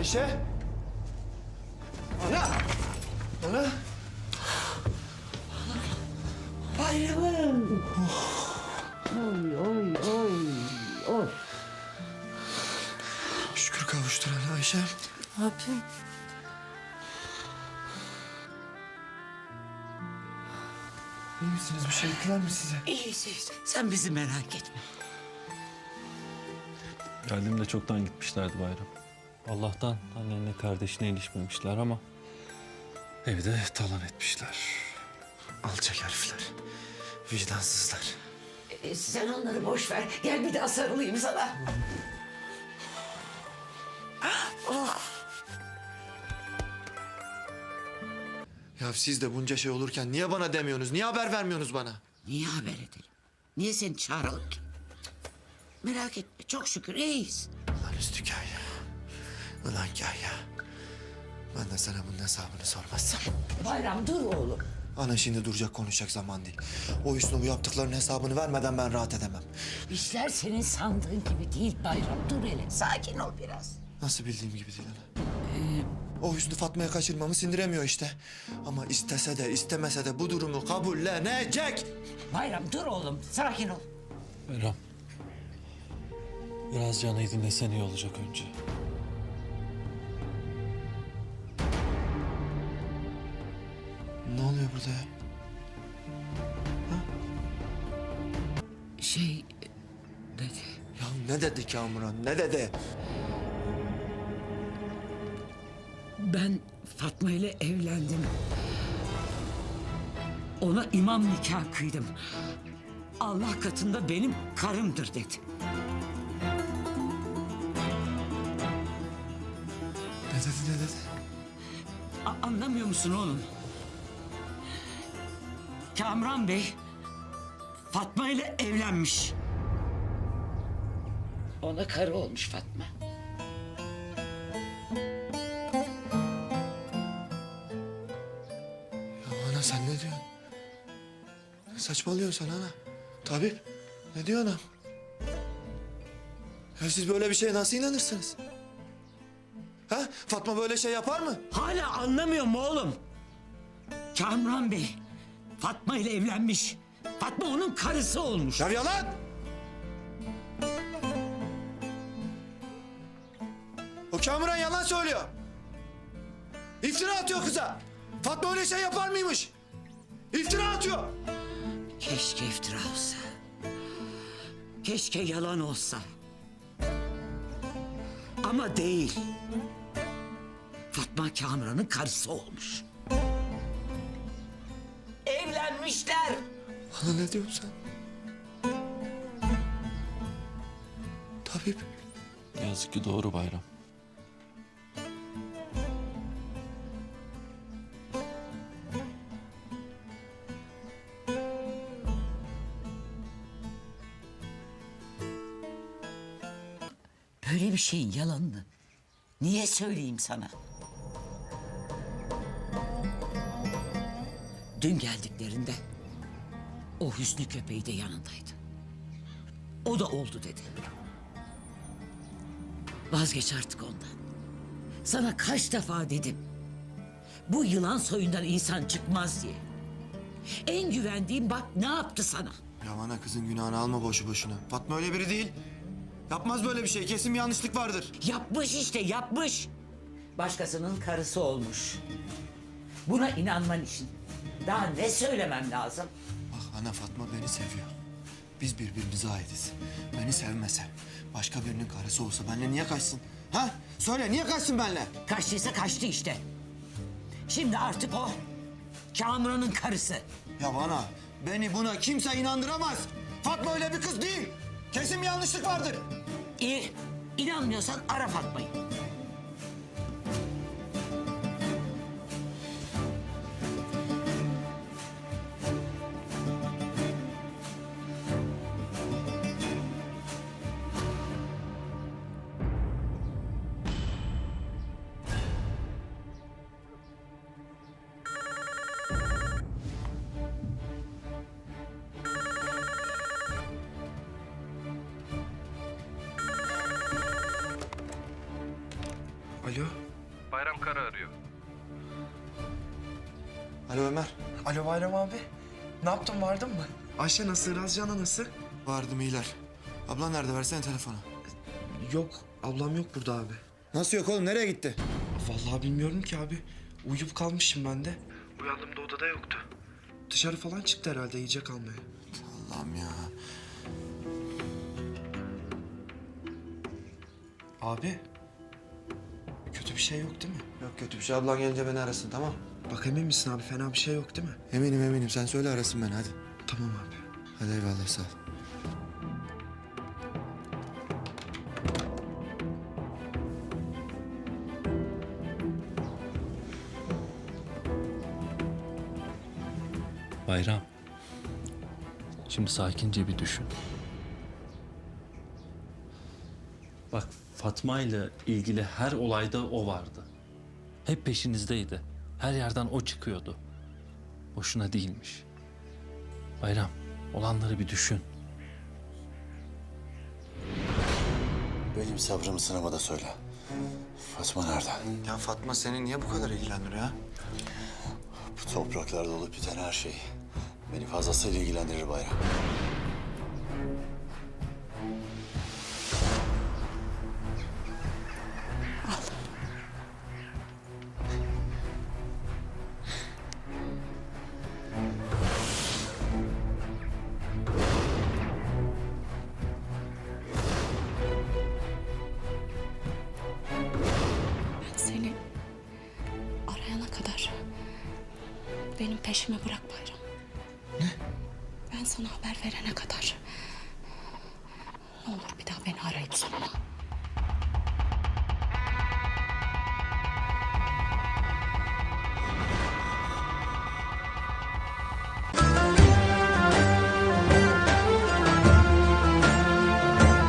Ayşe. Ana. Ana. Bayramım. Oy oy oy oy. Şükür kavuşturan Ayşe. Ne yapayım? İyi misiniz? Bir şey ettiler mi size? İyiyiz iyiyiz. Sen bizi merak etme. Geldiğimde çoktan gitmişlerdi bayram. Allah'tan annenle kardeşine ilişmemişler ama evi de talan etmişler. Alçak herifler. Vicdansızlar. Ee, sen onları boş ver. Gel bir daha sarılayım sana. Ya siz de bunca şey olurken niye bana demiyorsunuz? Niye haber vermiyorsunuz bana? Niye haber edelim? Niye seni çağıralım ki? Merak etme. Çok şükür iyiyiz. Ulan kaya. Ben de sana bunun hesabını sormazsam. Bayram dur oğlum. Ana şimdi duracak konuşacak zaman değil. O Hüsnü bu yaptıklarının hesabını vermeden ben rahat edemem. İşler senin sandığın gibi değil Bayram. Dur hele. Sakin ol biraz. Nasıl bildiğim gibi değil ana. O Hüsnü Fatma'ya kaçırmamı sindiremiyor işte. Ama istese de istemese de bu durumu kabullenecek. Bayram dur oğlum. Sakin ol. Bayram. Biraz Can'ı dinlesen iyi olacak önce. Dedi. Ya ne dedi Kamuran ne dedi? Ben Fatma ile evlendim. Ona imam nikah kıydım. Allah katında benim karımdır dedi. Ne dedi ne dedi? A- anlamıyor musun oğlum? Kamran Bey Fatma ile evlenmiş. Ona karı olmuş Fatma. Ya ana sen ne diyorsun? Saçmalıyorsun sen ana? Tabip ne diyor ana? Ya siz böyle bir şeye nasıl inanırsınız? Ha? Fatma böyle şey yapar mı? Hala anlamıyor mu oğlum? Kamran Bey Fatma ile evlenmiş. Fatma onun karısı olmuş. Ya yalan! Kamuran yalan söylüyor. İftira atıyor kıza. Fatma öyle şey yapar mıymış? İftira atıyor. Keşke iftira olsa. Keşke yalan olsa. Ama değil. Fatma Kamran'ın karısı olmuş. Evlenmişler. Ana ne diyorsun sen? Tabip. Yazık ki doğru bayram. Böyle bir şeyin yalanını niye söyleyeyim sana? Dün geldiklerinde o Hüsnü köpeği de yanındaydı. O da oldu dedi. Vazgeç artık ondan. Sana kaç defa dedim. Bu yılan soyundan insan çıkmaz diye. En güvendiğim bak ne yaptı sana. Ya ana kızın günahını alma boşu boşuna. Fatma öyle biri değil. Yapmaz böyle bir şey. Kesin bir yanlışlık vardır. Yapmış işte yapmış. Başkasının karısı olmuş. Buna inanman için daha ne söylemem lazım? Bak ana Fatma beni seviyor. Biz birbirimize aitiz. Beni sevmese, başka birinin karısı olsa benimle niye kaçsın? Ha? Söyle niye kaçsın benimle? Kaçtıysa kaçtı işte. Şimdi artık o Kamuran'ın karısı. Ya bana, beni buna kimse inandıramaz. Fatma öyle bir kız değil. Kesin bir yanlışlık vardır. İyi. İnanmıyorsan ara Fatma'yı. Kerem Kara arıyor. Alo Ömer. Alo Bayram abi. Ne yaptın vardın mı? Ayşe nasıl? Razcan'a nasıl? Vardım iyiler. Ablan nerede? Versene telefonu. Yok. Ablam yok burada abi. Nasıl yok oğlum? Nereye gitti? Vallahi bilmiyorum ki abi. Uyuyup kalmışım ben de. Uyandığımda odada yoktu. Dışarı falan çıktı herhalde yiyecek almaya. Allah'ım ya. Abi bir şey yok değil mi? Yok kötü bir şey. Ablan gelince beni arasın tamam Bak emin misin abi? Fena bir şey yok değil mi? Eminim eminim. Sen söyle arasın beni hadi. Tamam abi. Hadi eyvallah sağ ol. Bayram. Şimdi sakince bir düşün. Bak Fatma ile ilgili her olayda o vardı. Hep peşinizdeydi. Her yerden o çıkıyordu. Boşuna değilmiş. Bayram, olanları bir düşün. Benim sabrımı sınama da söyle. Fatma nerede? Ya Fatma seni niye bu kadar ilgilendiriyor ha? Bu topraklarda olup biten her şey beni fazlasıyla ilgilendirir Bayram. benim peşimi bırak Bayram. Ne? Ben sana haber verene kadar. Ne olur bir daha beni arayıp sorma.